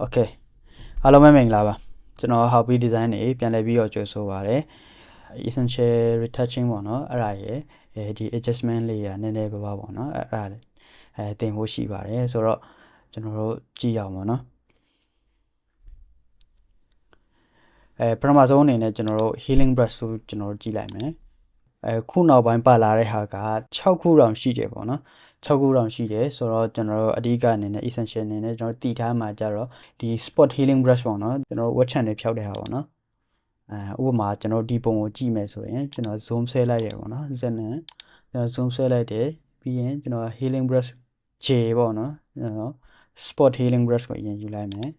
โอเคအားလုံးပဲမင်္ဂလာပါကျွန်တော် hobby design နေပြန်လည်ပြီးတော့ကြိုဆိုပါရစေ essential retouching ပေါ့နော်အဲ့ဒါရယ်အဲဒီ adjustment လေးရနည်းနည်းပါးပါပေါ့နော်အဲ့အဲ့ဒါအဲတင်ဖို့ရှိပါတယ်ဆိုတော့ကျွန်တော်တို့ကြည့်ရအောင်ပေါ့နော်အဲပထမဆုံးအနေနဲ့ကျွန်တော်တို့ healing brush ဆိုကျွန်တော်တို့ကြည့်လိုက်မယ် အဲခုနောက်ပိုင်းပါလာတဲ့ဟာက6ခုတောင်ရှိတယ်ပေါ့နော်6ခုတောင်ရှိတယ်ဆိုတော့ကျွန်တော်တို့အဓိကအနေနဲ့ essential အနေနဲ့ကျွန်တော်တည်ထားမှာကြတော့ဒီ spot healing brush ပေါ့နော်ကျွန်တော်တို့ wet channel ဖြောက်တဲ့ဟာပေါ့နော်အဲဥပမာကျွန်တော်ဒီပုံကိုကြည့်မယ်ဆိုရင်ကျွန်တော် zoom ဆဲလိုက်တယ်ပေါ့နော် z နဲ့ကျွန်တော် zoom ဆဲလိုက်တယ်ပြီးရင်ကျွန်တော် healing brush J ပေါ့နော်ကျွန်တော် spot healing brush ကိုအရင်ယူလိုက်မယ်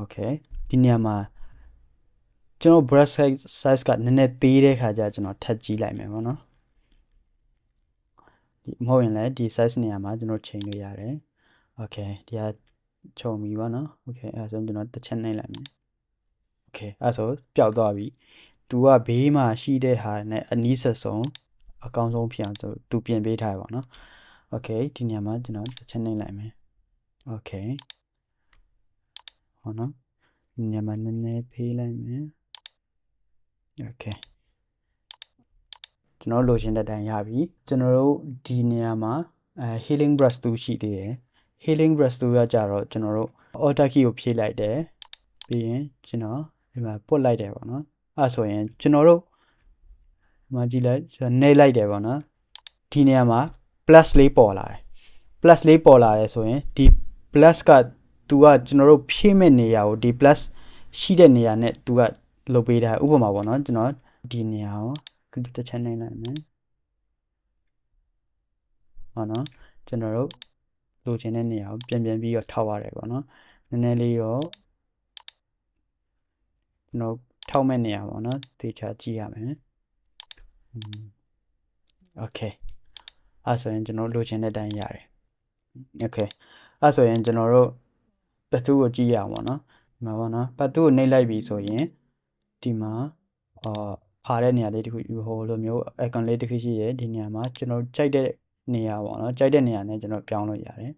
okay ဒီနေရာမှာ ကျွန်တော် brush size size ကနည်းနည်းသေးတဲ့ခါကျကျွန်တော်ထပ်ကြည့်လိုက်မယ်ပေါ့နော်ဒီမဟုတ်ရင်လည်းဒီ size နေရာမှာကျွန်တော်ချိန်လို့ရတယ် okay ဒီကခြုံပြီပေါ့နော် okay အဲဒါဆိုကျွန်တော်တစ်ချက်နှိပ်လိုက်မယ် okay အဲဆိုပျောက်သွားပြီသူကဘေးမှာရှိတဲ့ဟာနဲ့အနီးဆက်ဆုံးအကောင်းဆုံးဖြစ်အောင်သူပြင်ပေးထားရပါတော့ okay ဒီနေရာမှာကျွန်တော်တစ်ချက်နှိပ်လိုက်မယ် okay ဟောနော်ဒီနေရာမှာနည်းနည်းဖေးလိုက်မယ် okay ကျွန်တော်လိုချင်တဲ့အတိုင်းရပြီကျွန်တော်တို့ဒီနေရာမှာအဲ healing brush တူရှိသေးတယ် healing brush တူရကြတော့ကျွန်တော်တို့ alter key ကိုဖြည့်လိုက်တယ်ပြီးရင်ကျွန်တော်ဒီမှာပုတ်လိုက်တယ်ပေါ့နော်အဲဆိုရင်ကျွန်တော်တို့ဒီမှာကြည့်လိုက်ကျွန်တော်နှိပ်လိုက်တယ်ပေါ့နော်ဒီနေရာမှာ plus လေးပေါ်လာတယ် plus လေးပေါ်လာတယ်ဆိုရင်ဒီ plus က तू ကကျွန်တော်တို့ဖြည့်မဲ့နေရာကိုဒီ plus ရှိတဲ့နေရာနဲ့ तू က လုပ်ပေးတာဥပမာပေါ့နော်ကျွန်တော်ဒီနေရာကိုတစ်ချက်နိုင်လိုက်မယ်ဟောနော်ကျွန်တော်တို့လိုချင်တဲ့နေရာကိုပြန်ပြန်ပြီးတော့ထောက်ရတယ်ပေါ့နော်နည်းနည်းလေးတော့ကျွန်တော်ထောက်မဲ့နေရာပေါ့နော်သေချာကြည့်ရမယ်โอเคအဲ့ဆိုရင်ကျွန်တော်လိုချင်တဲ့အတိုင်းရတယ်โอเคအဲ့ဆိုရင်ကျွန်တော်တို့ပတ်သူကိုကြည့်ရအောင်ပေါ့နော်ဒီမှာပေါ့နော်ပတ်သူကိုနှိပ်လိုက်ပြီဆိုရင် ဒီမှာအာဖာတဲ့နေရာလေးတခုဟိုလိုမျိုး icon လေးတခုရှိတယ်ဒီနေရာမှာကျွန်တော်ကြိုက်တဲ့နေရာပေါ့နော်ကြိုက်တဲ့နေရာနဲ့ကျွန်တော်ပြောင်းလို့ရတယ်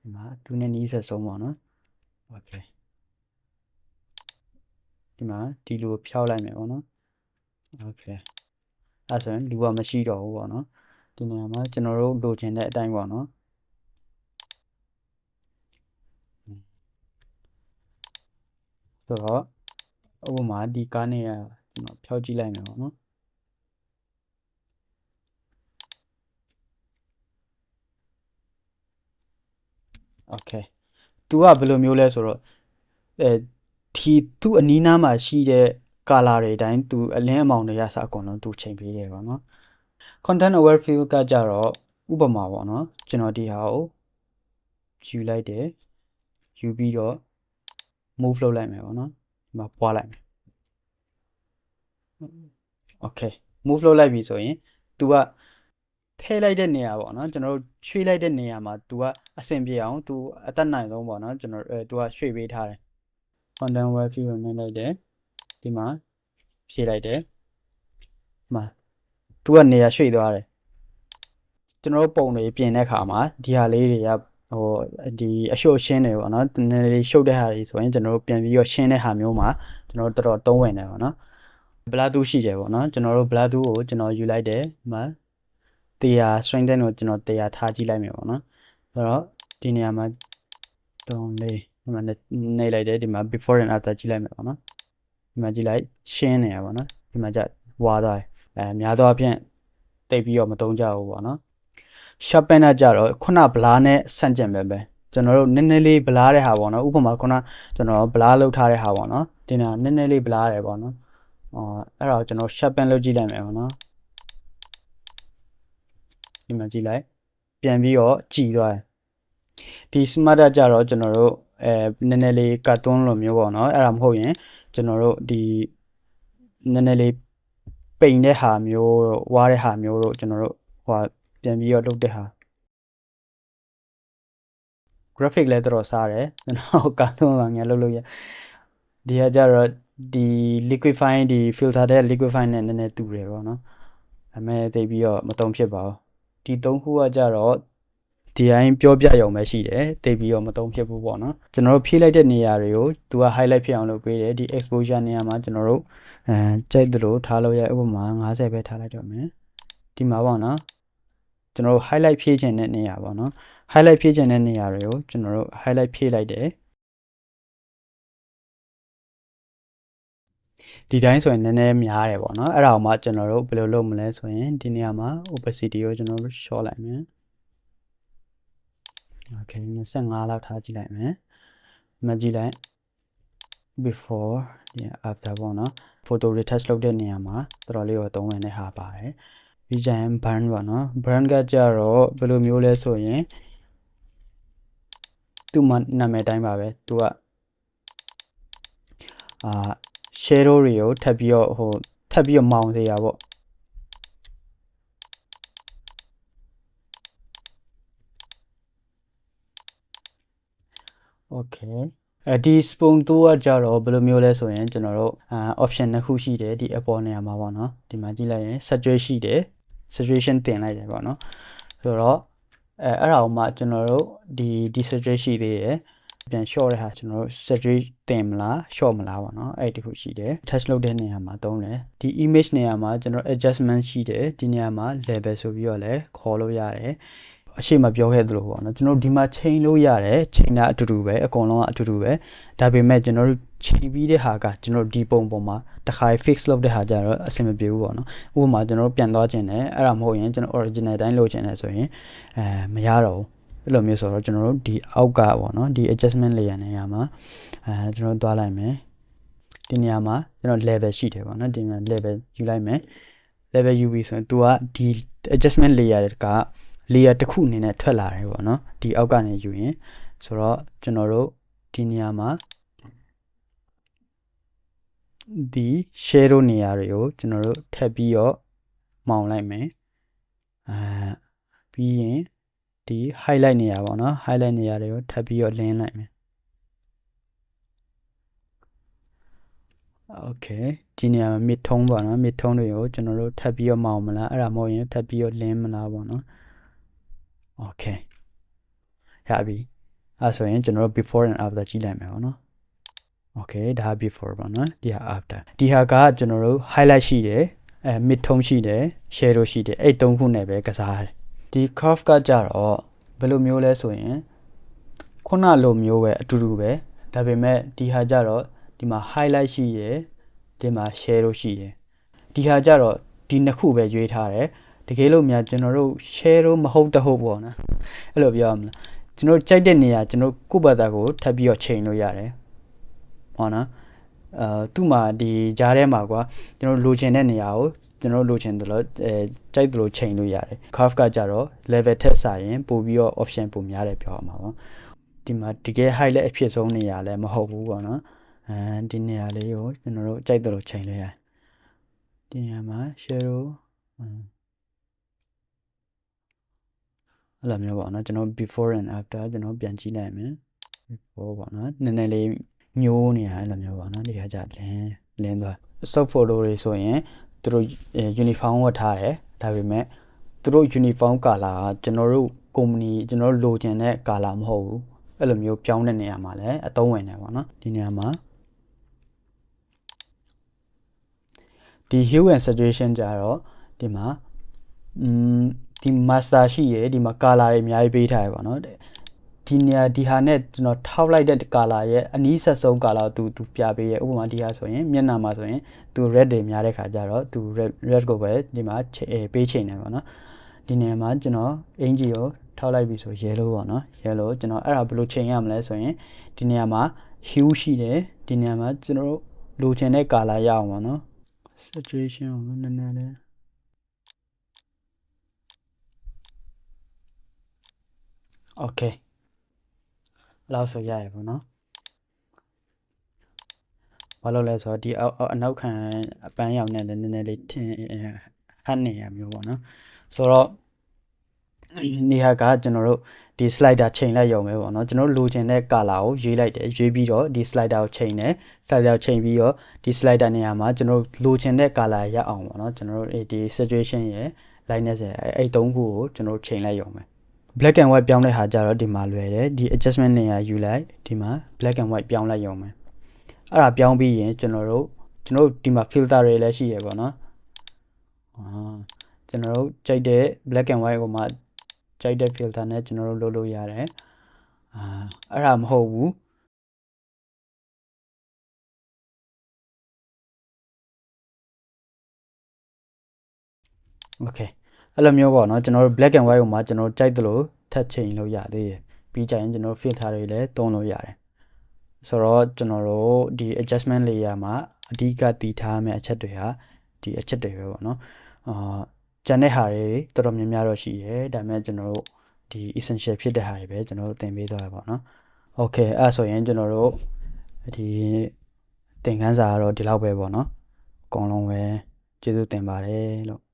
ဒီမှာသူနဲ့နီးဆက်ဆုံးပေါ့နော်ဟုတ်ကဲ့ဒီမှာဒီလိုဖြောက်လိုက်မယ်ပေါ့နော်ဟုတ်ကဲ့အဲ့ဆိုရင်လူကမရှိတော့ဘူးပေါ့နော်ဒီနေရာမှာကျွန်တော်တို့လိုချင်တဲ့အတိုင်းပေါ့နော်ဆိုတော့ ဥပမာဒီကားနဲ့ကျွန်တော်ဖြောက်ကြည့်လိုက်မယ်ပေါ့နော်โอเคသူကဘယ်လိုမျိုးလဲဆိုတော့အဲဒီသူ့အနီးနားမှာရှိတဲ့ color တွေအတိုင်းသူအလင်းအမောင်တွေရစအကုန်လုံးသူချိန်ပေးတယ်ပေါ့နော် content aware field ကကြတော့ဥပမာပေါ့နော်ကျွန်တော်ဒီဟာကိုယူလိုက်တယ်ယူပြီးတော့ move လုပ်လိုက်မယ်ပေါ့နော် မှာပွားလိုက်မယ် okay move လုပ်လိုက်ပြီဆိုရင် तू ကထည့်လိုက်တဲ့နေရာပေါ့နော်ကျွန်တော်တို့ရွှေ့လိုက်တဲ့နေရာမှာ तू ကအဆင်ပြေအောင် तू အသက်နိုင်ဆုံးပေါ့နော်ကျွန်တော်အဲ तू ကရွှေ့ပေးထားတယ် content web view ကိုနှိပ်လိုက်တယ်ဒီမှာဖြည့်လိုက်တယ်ဒီမှာ तू ကနေရာရွှေ့သွားတယ်ကျွန်တော်တို့ပုံတွေပြင်တဲ့အခါမှာဒီဟာလေးတွေက ဟိုဒီအရှို့ရှင်းတယ်ပေါ့နော်နည်းနည်းလေးရှုပ်တဲ့ဟာတွေဆိုရင်ကျွန်တော်တို့ပြန်ပြီးတော့ရှင်းတဲ့ဟာမျိုးမှာကျွန်တော်တို့တော်တော်သုံးဝင်တယ်ပေါ့နော်ဘလာတူးရှိတယ်ပေါ့နော်ကျွန်တော်တို့ဘလာတူးကိုကျွန်တော်ယူလိုက်တယ်ဒီမှာတရား strengthen ကိုကျွန်တော်တရားထားကြည့်လိုက်မယ်ပေါ့နော်ဆိုတော့ဒီနေရာမှာတုံးလေးဒီမှာနေလိုက်တယ်ဒီမှာ before and after ကြည့်လိုက်မယ်ပေါ့နော်ဒီမှာကြည့်လိုက်ရှင်းနေရပါတော့ဒီမှာကြဝါသွားတယ်အဲများသောအားဖြင့်တိတ်ပြီးတော့မတုံးကြဘူးပေါ့နော် sharpen ကကြတော့ခုနဗလားနဲ့ဆန့်ကျင်ပဲပဲကျွန်တော်တို့နည်းနည်းလေးဗလားတဲ့ဟာပေါ့နော်ဥပမာခုနကျွန်တော်ဗလားလောက်ထားတဲ့ဟာပေါ့နော်ဒီနာနည်းနည်းလေးဗလားတယ်ပေါ့နော်အော်အဲ့တော့ကျွန်တော် sharpen လုပ်ကြည့်လိုက်မယ်ပေါ့နော်ဒီမှာကြည့်လိုက်ပြန်ပြီးတော့ကြည်သွားတယ်ဒီ smart ကြတော့ကျွန်တော်တို့အဲနည်းနည်းလေးကတ်တွန်းလိုမျိုးပေါ့နော်အဲ့ဒါမဟုတ်ရင်ကျွန်တော်တို့ဒီနည်းနည်းလေးပိန်တဲ့ဟာမျိုးတို့ဝါးတဲ့ဟာမျိုးတို့ကျွန်တော်တို့ဟို ပြန်ပြီးတော့လုပ်တဲ့ဟာ graphic လည်းတော်တော်စားတယ်ကျွန်တော်ကာသွန်းလာငယ်လုပ်လို့ရဒီကကြတော့ဒီ liquify ဒီ filter တဲ့ liquify နဲ့နည်းနည်းတူတယ်ပေါ့နော်ဒါပေမဲ့သိပြီးတော့မတုံဖြစ်ပါဘူးဒီသုံးခုကကြတော့ဒီတိုင်းပြောပြရုံပဲရှိတယ်တိတ်ပြီးတော့မတုံးဖြစ်ဘူးပေါ့နော်ကျွန်တော်တို့ဖြည့်လိုက်တဲ့နေရာတွေကိုသူက highlight ဖြစ်အောင်လုပ်ပေးတယ်ဒီ exposure နေရာမှာကျွန်တော်တို့အဲကြိုက်သလိုထားလို့ရဥပမာ50ပဲထားလိုက်တော့မယ်ဒီမှာပေါ့နော် ကျွန်တော်တို့ highlight ဖြည့်ခြင်းတဲ့နေရာပေါ့နော် highlight ဖြည့်ခြင်းတဲ့နေရာတွေကိုကျွန်တော်တို့ highlight ဖြည့်လိုက်တယ်ဒီတိုင်းဆိုရင်နည်းနည်းများတယ်ပေါ့နော်အဲ့ဒါအောင်မှကျွန်တော်တို့ဘယ်လိုလုပ်မလဲဆိုရင်ဒီနေရာမှာ opacity ကိုကျွန်တော်တို့ short လိုက်မယ် okay 25လောက်ထားကြည့်လိုက်မယ်မကြည့်လိုက် before ဒီ after ပေါ့နော် photo retouch လုပ်တဲ့နေရာမှာတော်တော်လေးတော့သုံးဝင်တဲ့ဟာပါတယ် ပြီးကြရင် burn ပေါ့နော် burn ကကြတော့ဘယ်လိုမျိုးလဲဆိုရင်သူ့မှာနာမည်တိုင်းပါပဲသူကအာ shadow တွေကိုထပ်ပြီးတော့ဟိုထပ်ပြီးတော့မောင်းစေရပေါ့ okay အဲဒီ spoon tool ကကြတော့ဘယ်လိုမျိုးလဲဆိုရင်ကျွန်တော်တို့အာ option နှစ်ခုရှိတယ်ဒီအပေါ်နေရာမှာပေါ့နော်ဒီမှာကြည့်လိုက်ရင် saturation ရှိတယ် saturation တင်လိုက်တယ်ပေါ့နော်ဆိုတော့အဲအဲ့ဒါအောင်မှကျွန်တော်တို့ဒီဒီ saturation ရှိသေးတယ်ပြန် short တဲ့ဟာကျွန်တော်တို့ saturation တင်မလား short မလားပေါ့နော်အဲ့ဒီတစ်ခုရှိတယ် touch လုပ်တဲ့နေရာမှာသုံးတယ်ဒီ image နေရာမှာကျွန်တော် adjustment ရှိတယ်ဒီနေရာမှာ level ဆိုပြီးတော့လည်းခေါ်လို့ရတယ်အရှိမပြောခဲ့သလိုပေါ့နော်ကျွန်တော်တို့ဒီမှာချိန်လို့ရတယ်ချိန်တာအတူတူပဲအကုန်လုံးကအတူတူပဲဒါပေမဲ့ကျွန်တော်တို့ ချိန်ပြီးတဲ့ဟာကကျွန်တော်ဒီပုံပုံမှာတစ်ခါ fix လုပ်တဲ့ဟာကြတော့အဆင်မပြေဘူးပေါ့နော်ဥပမာကျွန်တော်တို့ပြန်သွားခြင်းတယ်အဲ့ဒါမဟုတ်ရင်ကျွန်တော် original တိုင်းလုပ်ခြင်းတယ်ဆိုရင်အဲမရတော့ဘူးအဲ့လိုမျိုးဆိုတော့ကျွန်တော်တို့ဒီအောက်ကပေါ့နော်ဒီ adjustment layer နေရာမှာအဲကျွန်တော်သွားလိုက်မယ်ဒီနေရာမှာကျွန်တော် level ရှိတယ်ပေါ့နော်ဒီမှာ level ယူလိုက်မယ် level UV ဆိုရင် तू ကဒီ adjustment layer က layer တစ်ခုအနေနဲ့ထွက်လာတယ်ပေါ့နော်ဒီအောက်ကနေယူရင်ဆိုတော့ကျွန်တော်တို့ဒီနေရာမှာ ဒီ share တို့နေရာတွေကိုကျွန်တော်တို့ထပ်ပြီးတော့မောင်းလိုက်မယ်အဲပြီးရင်ဒီ highlight နေရာပေါ့နော် highlight နေရာတွေကိုထပ်ပြီးတော့လင်းလိုက်မယ် okay ဒီနေရာမှာမြစ်ထုံးပေါ့နော်မြစ်ထုံးတွေကိုကျွန်တော်တို့ထပ်ပြီးတော့မောင်းမလားအဲ့ဒါမဟုတ်ရင်ထပ်ပြီးတော့လင်းမလားပေါ့နော် okay ရပြီအဲ့ဆိုရင်ကျွန်တော်တို့ before and after ကြည့်လိုက်မယ်ပေါ့နော် okay ဒါ before ပေါ့နော်ဒီဟာ after ဒီဟာကကျွန်တော်တို့ highlight ရှိတယ်အဲ mid tone ရှိတယ် shadow ရှိတယ်အဲ့သုံးခုနဲ့ပဲကစားတယ်ဒီ curve ကကြတော့ဘယ်လိုမျိုးလဲဆိုရင်ခုနလိုမျိုးပဲအတူတူပဲဒါပေမဲ့ဒီဟာကြတော့ဒီမှာ highlight ရှိတယ်ဒီမှာ shadow ရှိတယ်ဒီဟာကြတော့ဒီနှစ်ခုပဲရွေးထားတယ်တကယ်လို့များကျွန်တော်တို့ share တော့မဟုတ်တဟုတ်ပေါ့နော်အဲ့လိုပြောရမလားကျွန်တော်ကြိုက်တဲ့နေရာကျွန်တော်ကိုယ့်ဘာသာကိုထပ်ပြီးတော့ချိန်လို့ရတယ် ဟောနော်အာသူ့မှာဒီကြားထဲမှာကွာကျွန်တော်လိုချင်တဲ့နေရာကိုကျွန်တော်လိုချင်တယ်လို့အဲကြိုက်တယ်လို့ချိန်လို့ရတယ် curve ကကြတော့ level ထက်စာရင်ပို့ပြီးတော့ option ပိုများတယ်ပြောရမှာပေါ့ဒီမှာတကယ် high လည်းအဖြစ်ဆုံးနေရာလည်းမဟုတ်ဘူးပေါ့နော်အဲဒီနေရာလေးကိုကျွန်တော်တို့ကြိုက်တယ်လို့ချိန်လို့ရတယ်ဒီနေရာမှာ shadow အဲ့လိုမျိုးပေါ့နော်ကျွန်တော် before and after ကျွန်တော်ပြန်ကြည့်လိုက်မယ် before ပေါ့နော်နည်းနည်းလေး ညိုးနေရအဲ့လိုမျိုးပေါ့နော်ဒီခါကျလင်းလင်းသွား stock photo တွေဆိုရင်သူတို့ uniform ဝတ်ထားတယ်ဒါပေမဲ့သူတို့ uniform color ကကျွန်တော်တို့ company ကျွန်တော်တို့လိုချင်တဲ့ color မဟုတ်ဘူးအဲ့လိုမျိုးပြောင်းတဲ့နေရာမှာလည်းအသုံးဝင်တယ်ပေါ့နော်ဒီနေရာမှာဒီ hue and saturation ကြတော့ဒီမှာอืมဒီ master ရှိရယ်ဒီမှာ color တွေအများကြီးပေးထားရပါတော့ ဒီနေရာဒီဟာနဲ့ကျွန်တော်ထောက်လိုက်တဲ့ color ရဲ့အနီးဆက်ဆုံး color ကိုသူသူပြပေးရဥပမာဒီဟာဆိုရင်မျက်နှာမှာဆိုရင်သူ red တွေများတဲ့ခါကျတော့သူ red red ကိုပဲဒီမှာပေးချိန်နေပါတော့ဒီနေရာမှာကျွန်တော်အင်ဂျီကိုထောက်လိုက်ပြီဆို yellow ပေါ့နော် yellow ကျွန်တော်အဲ့ဒါဘယ်လိုချိန်ရမလဲဆိုရင်ဒီနေရာမှာ hue ရှိတယ်ဒီနေရာမှာကျွန်တော်တို့လိုချင်တဲ့ color ရအောင်ပါနော် saturation ကိုနည်းနည်းလေး okay လောက်ဆိုရရပါတော့ဘာလို့လဲဆိုတော့ဒီအနောက်ခံအပန်းရောင်နဲ့လည်းနည်းနည်းလေးထင်ဟတ်နေရမျိုးပေါ့နော်ဆိုတော့နေဟာကကျွန်တော်တို့ဒီ slider ချိန်လိုက်ရုံပဲပေါ့နော်ကျွန်တော်လိုချင်တဲ့ color ကိုရွေးလိုက်တယ်ရွေးပြီးတော့ဒီ slider ကိုချိန်တယ် slider ကိုချိန်ပြီးတော့ဒီ slider နေရာမှာကျွန်တော်လိုချင်တဲ့ color ရအောင်ပေါ့နော်ကျွန်တော်တို့ဒီ situation ရယ် lightness ရယ်အဲ့သုံးခုကိုကျွန်တော်ချိန်လိုက်ရုံပဲ black and white ပြောင်းတဲ့ဟာကြတော့ဒီမှာလွယ်တယ်ဒီ adjustment နေရာယူလိုက်ဒီမှာ black and white ပြောင်းလိုက်ရုံပဲအဲ့ဒါပြောင်းပြီးရင်ကျွန်တော်တို့ကျွန်တော်တို့ဒီမှာ filter တွေလည်းရှိရပေါ့နော်အာကျွန်တော်တို့ကြိုက်တဲ့ black and white ကိုမှကြိုက်တဲ့ filter နဲ့ကျွန်တော်တို့လုပ်လို့ရတယ်အာအဲ့ဒါမဟုတ်ဘူး โอเค အဲ့လိုမျိုးပေါ့နော်ကျွန်တော်တို့ black and white ကိုမှကျွန်တော်တို့ကြိုက်သလိုထပ်ချိန်လို့ရသေးတယ်ပြီးကြရင်ကျွန်တော်တို့ filter တွေလည်းတုံးလို့ရတယ်ဆိုတော့ကျွန်တော်တို့ဒီ adjustment layer မှာအဓိကတည်ထားမယ့်အချက်တွေဟာဒီအချက်တွေပဲပေါ့နော်အာကျန်တဲ့ဟာတွေတော်တော်များများတော့ရှိတယ်ဒါပေမဲ့ကျွန်တော်တို့ဒီ essential ဖြစ်တဲ့ဟာတွေပဲကျွန်တော်တို့သင်ပေးသွားရပါတော့။ Okay အဲ့ဆိုရင်ကျွန်တော်တို့ဒီသင်ခန်းစာကတော့ဒီလောက်ပဲပေါ့နော်။အကုန်လုံးပဲကျေးဇူးတင်ပါတယ်လို့